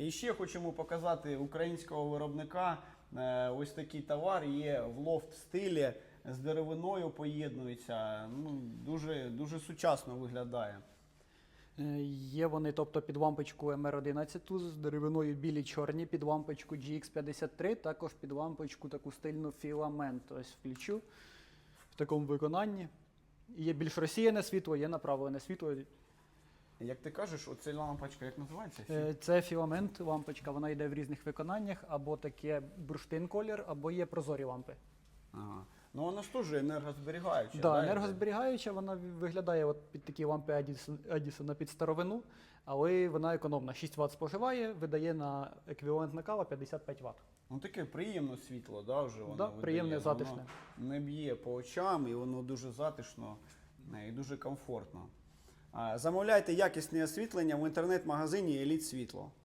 І ще хочемо показати українського виробника. Е, Ось такий товар є в лофт стилі з деревиною поєднується. Ну, дуже, дуже сучасно виглядає. Е, Є вони, тобто під лампочку MR11 з деревиною білі чорні, під лампочку GX53, також під лампочку таку стильну філамент. Ось включу в такому виконанні. Є більш розсіяне світло, є направлене світло. Як ти кажеш, оця лампочка як називається? Е, Це філамент лампочка, вона йде в різних виконаннях, або таке бурштин колір, або є прозорі лампи. Ага. Ну вона ж теж енергозберігаюча. Да, йде? енергозберігаюча, вона виглядає от під такі лампи Edison, Edison під старовину, але вона економна. 6 Вт споживає, видає на еквівалент накала 55 Вт. Ну таке приємне світло, да, вже воно Да, видає. приємне, Воно. Не б'є по очам і воно дуже затишно е, і дуже комфортно. Замовляйте якісне освітлення в інтернет-магазині Еліт Світло.